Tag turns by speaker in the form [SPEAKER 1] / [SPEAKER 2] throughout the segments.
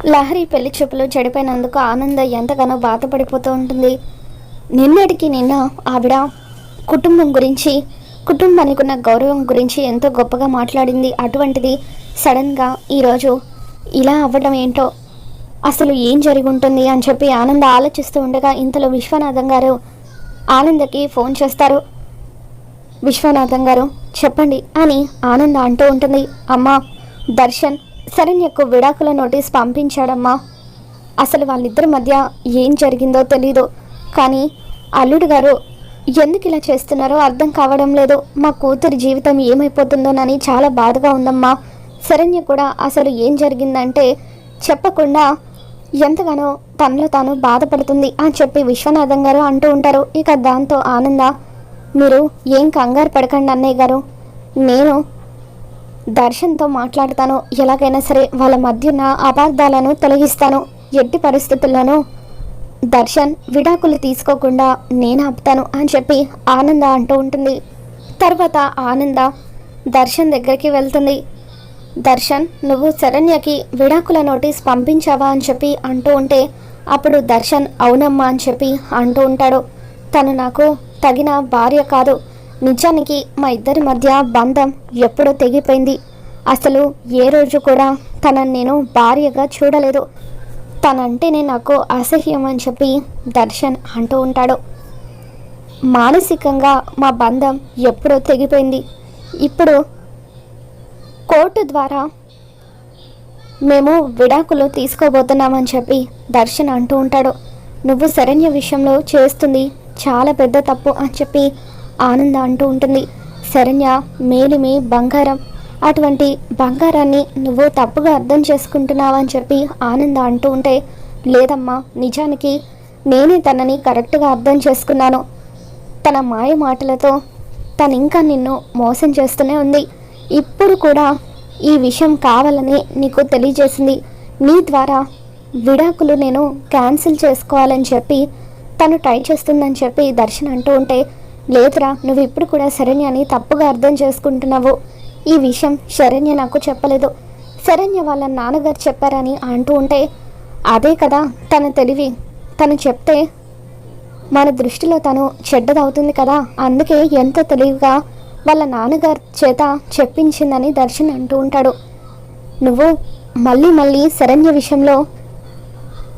[SPEAKER 1] లహరి పెళ్ళి చూపులు చెడిపోయినందుకు ఆనంద ఎంతగానో బాధపడిపోతూ ఉంటుంది. నిన్నటికి నిన్న ఆవిడ కుటుంబం గురించి కుటుంబానికి ఉన్న గౌరవం గురించి ఎంతో గొప్పగా మాట్లాడింది. అటువంటిది సడన్గా ఈరోజు ఇలా అవ్వడం ఏంటో అసలు ఏం జరిగి ఉంటుంది అని చెప్పి ఆనంద ఆలోచిస్తూ ఉండగా ఇంతలో విశ్వనాథం గారు ఆనందకి ఫోన్ చేస్తారు. విశ్వనాథం గారు చెప్పండి అని ఆనంద అంటూ ఉంటుంది. అమ్మ దర్శన్ శరణ్యకు విడాకుల నోటీస్ పంపించాడమ్మా. అసలు వాళ్ళిద్దరి మధ్య ఏం జరిగిందో తెలీదు. కానీ అల్లుడు గారు ఎందుకు ఇలా చేస్తున్నారో అర్థం కావడం లేదు. మా కూతురి జీవితం ఏమైపోతుందోనని చాలా బాధగా ఉందమ్మా. శరణ్య కూడా అసలు ఏం జరిగిందంటే చెప్పకుండా ఎంతగానో తనలో తాను బాధపడుతుంది అని చెప్పి విశ్వనాథం గారు అంటూ ఉంటారు. ఇక దాంతో ఆనంద మీరు ఏం కంగారు పడకండి అన్నయ్య గారు. నేను దర్శన్తో మాట్లాడతాను. ఎలాగైనా సరే వాళ్ళ మధ్య ఉన్న అపార్థాలను తొలగిస్తాను. ఎట్టి పరిస్థితుల్లోనూ దర్శన్ విడాకులు తీసుకోకుండా నేను ఆపుతాను అని చెప్పి ఆనంద అంటూ ఉంటుంది. తర్వాత ఆనంద దర్శన్ దగ్గరికి వెళ్తుంది. దర్శన్ నువ్వు శరణ్యకి విడాకుల నోటీస్ పంపించావా? అని చెప్పి అంటూ ఉంటే అప్పుడు దర్శన్ అవునమ్మా అని చెప్పి అంటూ ఉంటాడు. తను నాకు తగిన భార్య కాదు. నిజానికి మా ఇద్దరి మధ్య బంధం ఎప్పుడో తెగిపోయింది. అసలు ఏ రోజు కూడా తనని నేను భార్యగా చూడలేదు. తనంటేనే నాకు అసహ్యం అని చెప్పి దర్శన్ అంటూ ఉంటాడు. మానసికంగా మా బంధం ఎప్పుడో తెగిపోయింది. ఇప్పుడు కోర్టు ద్వారా మేము విడాకులు తీసుకోబోతున్నామని చెప్పి దర్శన్ అంటూ ఉంటాడు. నువ్వు శరణ్య విషయంలో చేస్తుంది చాలా పెద్ద తప్పు అని చెప్పి ఆనంద అంటూ ఉంటుంది. శరణ్య మేలిమి బంగారం. అటువంటి బంగారాన్ని నువ్వు తప్పుగా అర్థం చేసుకుంటున్నావని చెప్పి ఆనంద అంటూ ఉంటే లేదమ్మా నిజానికి నేనే తనని కరెక్ట్గా అర్థం చేసుకున్నాను. తన మాయ మాటలతో తను ఇంకా నిన్ను మోసం చేస్తూనే ఉంది. ఇప్పుడు కూడా ఈ విషయం కావాలని నీకు తెలియజేసింది. నీ ద్వారా విడాకులు నేను క్యాన్సిల్ చేసుకోవాలని చెప్పి తను ట్రై చేస్తుందని చెప్పి దర్శన్ అంటూ ఉంటే లేదురా నువ్వు ఇప్పుడు కూడా శరణ్యని తప్పుగా అర్థం చేసుకుంటున్నావు. ఈ విషయం శరణ్య నాకు చెప్పలేదు. శరణ్య వాళ్ళ నాన్నగారు చెప్పారని అంటూ ఉంటే అదే కదా తన తెలివి. తను చెప్తే మన దృష్టిలో తను చెడ్డదవుతుంది కదా అందుకే ఎంత తెలివిగా వాళ్ళ నాన్నగారి చేత చెప్పించిందని దర్శన్ అంటూ ఉంటాడు. నువ్వు మళ్ళీ మళ్ళీ శరణ్య విషయంలో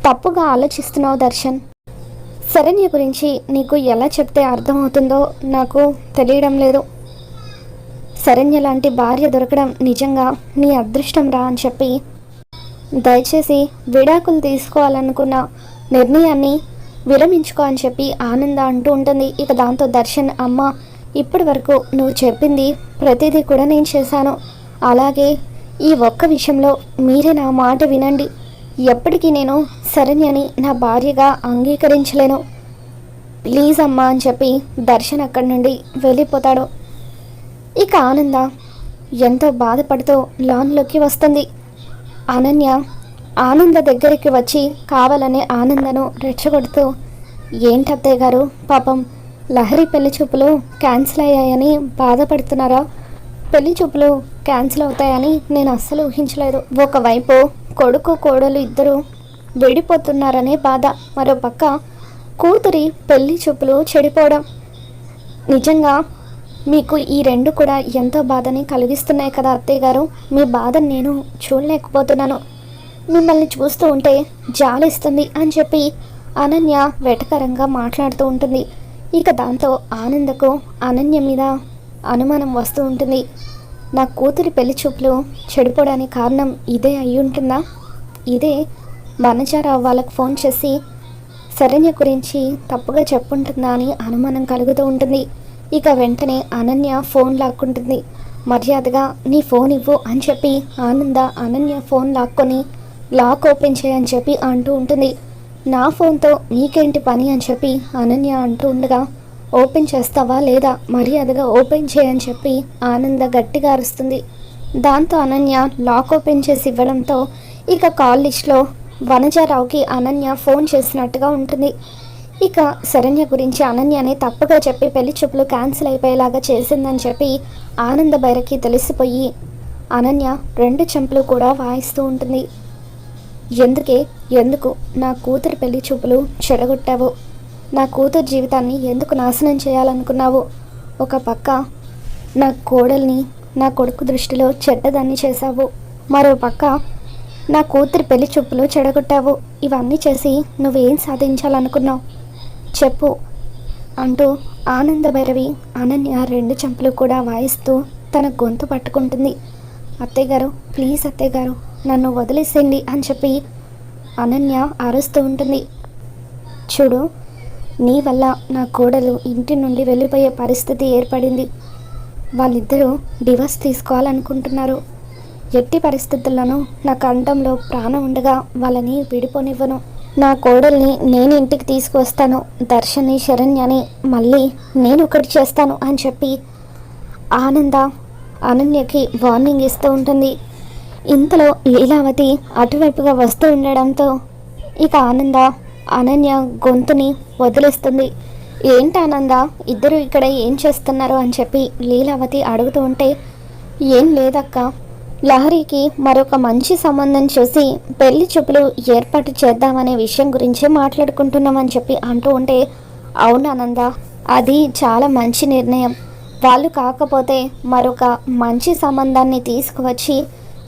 [SPEAKER 1] తప్పుగా ఆలోచిస్తున్నావు దర్శన్. శరణ్య గురించి నీకు ఎలా చెప్తే అర్థమవుతుందో నాకు తెలియడం లేదు. శరణ్య లాంటి భార్య దొరకడం నిజంగా నీ అదృష్టం రా అని చెప్పి దయచేసి విడాకులు తీసుకోవాలనుకున్న నిర్ణయాన్ని విరమించుకో అని చెప్పి ఆనంద అంటూ ఉంటుంది. ఇక దాంతో దర్శన్ అమ్మ ఇప్పటి వరకు నువ్వు చెప్పింది ప్రతిదీ కూడా నేను చేశాను. అలాగే ఈ ఒక్క విషయంలో మీరే నా మాట వినండి. ఎప్పటికీ నేను శరణ్యని నా భార్యగా అంగీకరించలేను. ప్లీజ్ అమ్మా అని చెప్పి దర్శన్ అక్కడి నుండి వెళ్ళిపోతాడు. ఇక ఆనంద ఎంతో బాధపడుతూ లాన్లోకి వస్తుంది. అనన్య ఆనంద దగ్గరికి వచ్చి కావాలనే ఆనందను రెచ్చగొడుతూ ఏంటత్తయ్య గారు పాపం లహరి పెళ్ళి చూపులు క్యాన్సిల్ అయ్యాయని బాధపడుతున్నారా? పెళ్ళి చూపులు క్యాన్సిల్ అవుతాయని నేను అస్సలు ఊహించలేదు. ఒకవైపు కొడుకు కోడలు ఇద్దరు విడిపోతున్నారనే బాధ. మరో పక్క కూతురి పెళ్ళి చూపులు చెడిపోవడం. నిజంగా మీకు ఈ రెండు కూడా ఎంతో బాధని కలిగిస్తున్నాయి కదా అత్తయ్య గారు. మీ బాధను నేను చూడలేకపోతున్నాను. మిమ్మల్ని చూస్తూ ఉంటే జాలిస్తుంది అని చెప్పి అనన్య వెటకరంగా మాట్లాడుతూ ఉంటుంది. ఇక దాంతో ఆనందకు అనన్య మీద అనుమానం వస్తూ ఉంటుంది. నా కూతురి పెళ్ళి చూపులు చెడిపోవడానికి కారణం ఇదే అయి ఉంటుందా? ఇదే వనజారావు వాళ్ళకు ఫోన్ చేసి శరణ్య గురించి తప్పుగా చెప్పుంటుందా అని అనుమానం కలుగుతూ ఉంటుంది. ఇక వెంటనే అనన్య ఫోన్ లాక్కుంటుంది. మర్యాదగా నీ ఫోన్ ఇవ్వు అని చెప్పి ఆనంద అనన్య ఫోన్ లాక్కొని లాక్ ఓపెన్ చేయని చెప్పి అంటూ ఉంటుంది. నా ఫోన్తో నీకేంటి పని అని చెప్పి అనన్య అంటూ ఉండగా ఓపెన్ చేస్తావా లేదా? మర్యాదగా ఓపెన్ చేయని చెప్పి ఆనంద గట్టిగా అరుస్తుంది. దాంతో అనన్య లాక్ ఓపెన్ చేసి ఇవ్వడంతో ఇక కాల్ లిస్ట్లో వనజారావుకి అనన్య ఫోన్ చేసినట్టుగా ఉంటుంది. ఇక శరణ్య గురించి అనన్యని తప్పుగా చెప్పి పెళ్ళి చూపులు క్యాన్సిల్ అయిపోయేలాగా చేసిందని చెప్పి ఆనంద బైరకి తెలిసిపోయి అనన్య రెండు చెంపలు కూడా వాయిస్తూ ఉంటుంది. ఎందుకే? ఎందుకు? నా కూతురు పెళ్ళి చూపులు చెడగొట్టావు నా కూతురు జీవితాన్ని ఎందుకు నాశనం చేయాలనుకున్నావు? ఒక పక్క నా కోడల్ని నా కొడుకు దృష్టిలో చెడ్డదాన్ని చేశావు. మరో పక్క నా కూతురు పెళ్ళి చూపులు చెడగొట్టావు. ఇవన్నీ చేసి నువ్వేం సాధించాలనుకున్నావు? చెప్పు. అంటూ ఆనందభైరవి అనన్య రెండు చెంపలు కూడా వాయిస్తూ తన గొంతు పట్టుకుంటుంది. అత్తయ్యగారు ప్లీజ్ అత్తయ్యగారు నన్ను వదిలేసేయండి అని చెప్పి అనన్య అరుస్తూ ఉంటుంది. చూడు నీ వల్ల నా కోడలు ఇంటి నుండి వెళ్ళిపోయే పరిస్థితి ఏర్పడింది. వాళ్ళిద్దరూ డివోర్స్ తీసుకోవాలనుకుంటున్నారు. ఎట్టి పరిస్థితుల్లోనూ నా కంఠంలో ప్రాణం ఉండగా వాళ్ళని విడిపోనివ్వను నా కోడల్ని నేను ఇంటికి తీసుకువస్తాను. దర్శని శరణ్యని మళ్ళీ నేను ఒకటి చేస్తాను అని చెప్పి ఆనంద అనన్యకి వార్నింగ్ ఇస్తూ ఉంటుంది. ఇంతలో లీలావతి అటువైపుగా వస్తూ ఉండడంతో ఇక ఆనంద అనన్య గొంతుని వదిలేస్తుంది. ఏంటి ఆనంద ఇద్దరు ఇక్కడ ఏం చేస్తున్నారు? అని చెప్పి లీలావతి అడుగుతూ ఉంటే ఏం లేదక్క లహరికి మరొక మంచి సంబంధం చూసి పెళ్ళి చూపులు ఏర్పాటు చేద్దామనే విషయం గురించి మాట్లాడుకుంటున్నామని చెప్పి అంటూ ఉంటే అవును ఆనంద అది చాలా మంచి నిర్ణయం. వాళ్ళు కాకపోతే మరొక మంచి సంబంధాన్ని తీసుకువచ్చి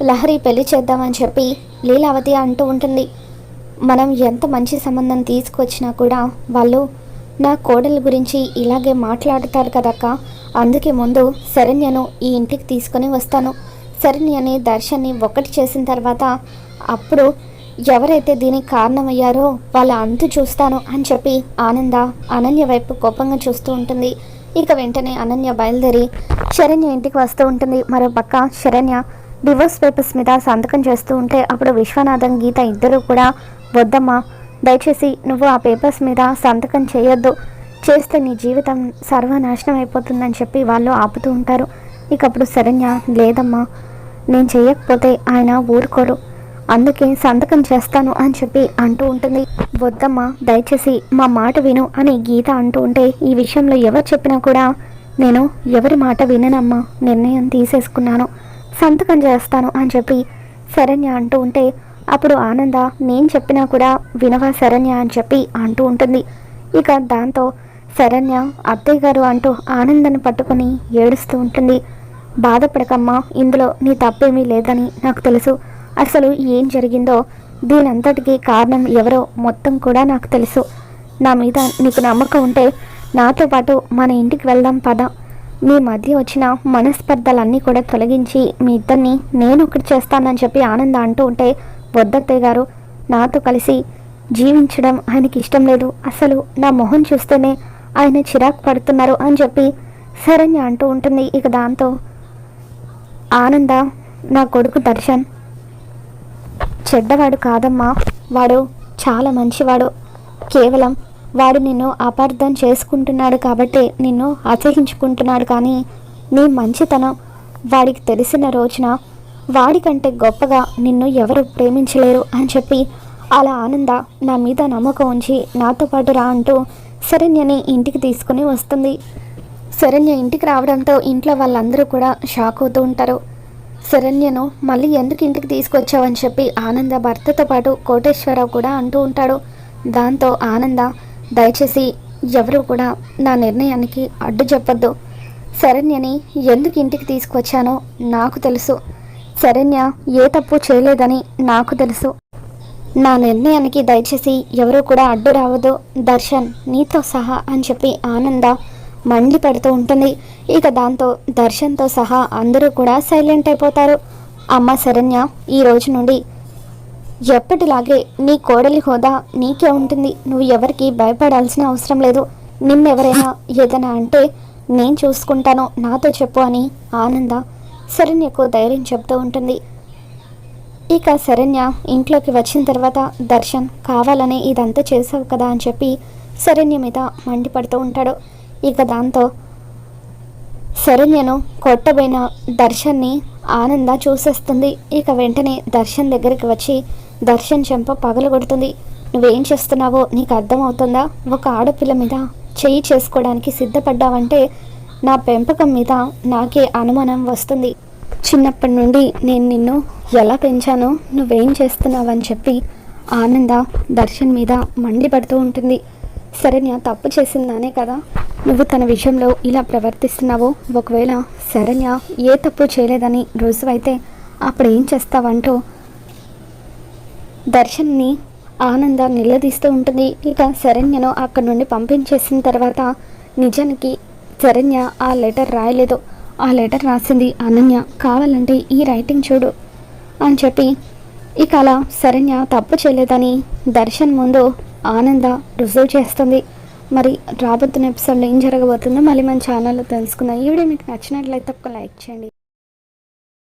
[SPEAKER 1] లహరి పెళ్ళి చేద్దామని చెప్పి లీలావతి అంటూ ఉంటుంది. మనం ఎంత మంచి సంబంధం తీసుకొచ్చినా కూడా వాళ్ళు నా కోడల గురించి ఇలాగే మాట్లాడతారు కదక్క. అందుకే ముందు శరణ్యను ఈ ఇంటికి తీసుకొని వస్తాను. శరణ్యని దర్శన్ని ఒకటి చేసిన తర్వాత అప్పుడు ఎవరైతే దీనికి కారణమయ్యారో వాళ్ళ అంతు చూస్తాను అని చెప్పి ఆనంద అనన్య వైపు కోపంగా చూస్తూ ఉంటుంది. ఇక వెంటనే అనన్య బయలుదేరి శరణ్య ఇంటికి వస్తూ ఉంటుంది. మరో పక్క శరణ్య డివోర్స్ పేపర్స్ మీద సంతకం చేస్తూ ఉంటే అప్పుడు విశ్వనాథం గీత ఇద్దరు కూడా వద్దమ్మా దయచేసి నువ్వు ఆ పేపర్స్ మీద సంతకం చేయొద్దు. చేస్తే నీ జీవితం సర్వనాశనం అయిపోతుందని చెప్పి వాళ్ళు ఆపుతూ ఉంటారు. ఇక అప్పుడు శరణ్య లేదమ్మా నేను చేయకపోతే ఆయన ఊరుకోరు. అందుకే సంతకం చేస్తాను అని చెప్పి అంటూ ఉంటుంది. వద్దమ్మా దయచేసి మా మాట విను అని గీత అంటూ ఉంటే ఈ విషయంలో ఎవరు చెప్పినా కూడా నేను ఎవరి మాట విననమ్మా నిర్ణయం తీసేసుకున్నాను. సంతకం చేస్తాను అని చెప్పి శరణ్య అంటూ ఉంటే అప్పుడు ఆనంద నేను చెప్పినా కూడా వినవా శరణ్య అని చెప్పి అంటూ ఉంటుంది. ఇక దాంతో శరణ్య అత్తయ్య గారు అంటూ ఆనందాన్ని పట్టుకొని ఏడుస్తూ ఉంటుంది. బాధపడకమ్మా. ఇందులో నీ తప్పేమీ లేదని నాకు తెలుసు. అసలు ఏం జరిగిందో దీనంతటికీ కారణం ఎవరో మొత్తం కూడా నాకు తెలుసు. నా మీద నీకు నమ్మకం ఉంటే నాతో పాటు మన ఇంటికి వెళ్దాం పద. మీ మధ్య వచ్చిన మనస్పర్ధలన్నీ కూడా తొలగించి మీ ఇద్దరిని నేను ఒకటి చేస్తానని చెప్పి ఆనంద అంటూ ఉంటే వద్దత్తయ్య గారు నాతో కలిసి జీవించడం ఆయనకి ఇష్టం లేదు. అసలు నా మొహం చూస్తేనే ఆయన చిరాకు పడుతున్నారు అని చెప్పి శరణ్య అంటూ ఉంటుంది. ఇక దాంతో ఆనంద నా కొడుకు దర్శన్. చెడ్డవాడు కాదమ్మా. వాడు చాలా మంచివాడు. కేవలం వాడు నిన్ను అపార్థం చేసుకుంటున్నాడు కాబట్టి నిన్ను అసహించుకుంటున్నాడు కానీ నీ మంచితనం వాడికి తెలిసిన రోజున వాడికంటే గొప్పగా నిన్ను ఎవరు ప్రేమించలేరు అని చెప్పి అలా ఆనంద నా మీద నమ్మకం ఉంచి నాతో పాటు రా అంటూ శరణ్యని ఇంటికి తీసుకుని వస్తుంది. శరణ్య ఇంటికి రావడంతో ఇంట్లో వాళ్ళందరూ కూడా షాక్ అవుతూ ఉంటారు. శరణ్యను మళ్ళీ ఎందుకు ఇంటికి తీసుకొచ్చావని చెప్పి ఆనంద భర్తతో పాటు కోటేశ్వరరావు కూడా అంటూ ఉంటాడు. దాంతో ఆనంద దయచేసి ఎవరు కూడా నా నిర్ణయానికి అడ్డు చెప్పొద్దు. శరణ్యని ఎందుకు ఇంటికి తీసుకొచ్చానో నాకు తెలుసు. శరణ్య ఏ తప్పు చేయలేదని నాకు తెలుసు. నా నిర్ణయానికి దయచేసి ఎవరు కూడా అడ్డు రావద్దు. దర్శన్ నీతో సహా అని చెప్పి ఆనంద మండి పడుతూ ఉంటుంది. ఇక దాంతో దర్శన్తో సహా అందరూ కూడా సైలెంట్ అయిపోతారు. అమ్మ శరణ్య ఈ రోజు నుండి ఎప్పటిలాగే నీ కోడలి హోదా నీకే ఉంటుంది. నువ్వు ఎవరికి భయపడాల్సిన అవసరం లేదు. నిన్నెవరైనా ఏదైనా అంటే నేను చూసుకుంటాను. నాతో చెప్పు అని ఆనంద శరణ్యకు ధైర్యం చెప్తూ ఉంటుంది. ఇక శరణ్య ఇంట్లోకి వచ్చిన తర్వాత దర్శన్ కావాలని ఇదంతా చేసావు కదా అని చెప్పి శరణ్య మీద మండిపడుతూ ఉంటాడు. ఇక దాంతో శరణ్యను కొట్టబోయిన దర్శన్ని ఆనంద చూసేస్తుంది. ఇక వెంటనే దర్శన్ దగ్గరికి వచ్చి దర్శన్ చెంప పగలగొడుతుంది. నువ్వేం చేస్తున్నావో నీకు అర్థమవుతుందా? ఒక ఆడపిల్ల మీద చేయి చేసుకోవడానికి సిద్ధపడ్డావంటే నా పెంపకం మీద నాకే అనుమానం వస్తుంది. చిన్నప్పటి నుండి నేను నిన్ను ఎలా పెంచానో నువ్వేం చేస్తున్నావని చెప్పి ఆనంద దర్శన్ మీద మండిపడుతూ ఉంటుంది. శరణ్య తప్పు చేసిందానే కదా? నువ్వు తన విషయంలో ఇలా ప్రవర్తిస్తున్నావో? ఒకవేళ శరణ్య ఏ తప్పు చేయలేదని రుజువైతే అప్పుడు ఏం చేస్తావంటూ? దర్శన్ని ఆనంద నిలదీస్తూ ఉంటుంది. ఇక శరణ్యను అక్కడి నుండి పంపించేసిన తర్వాత నిజానికి శరణ్య ఆ లెటర్ రాయలేదు. ఆ లెటర్ రాసింది అనన్య కావాలంటే ఈ రైటింగ్ చూడు అని చెప్పి ఇక అలా శరణ్య తప్పు చేయలేదని దర్శన్ ముందు ఆనంద రుజువు చేస్తుంది. మరి రాబోతున్న ఎపిసోడ్లో ఏం జరగబోతుందో మళ్ళీ మన ఛానల్లో తెలుసుకుందాం. ఈ వీడియో మీకు నచ్చినట్లయితే ఒక లైక్ చేయండి.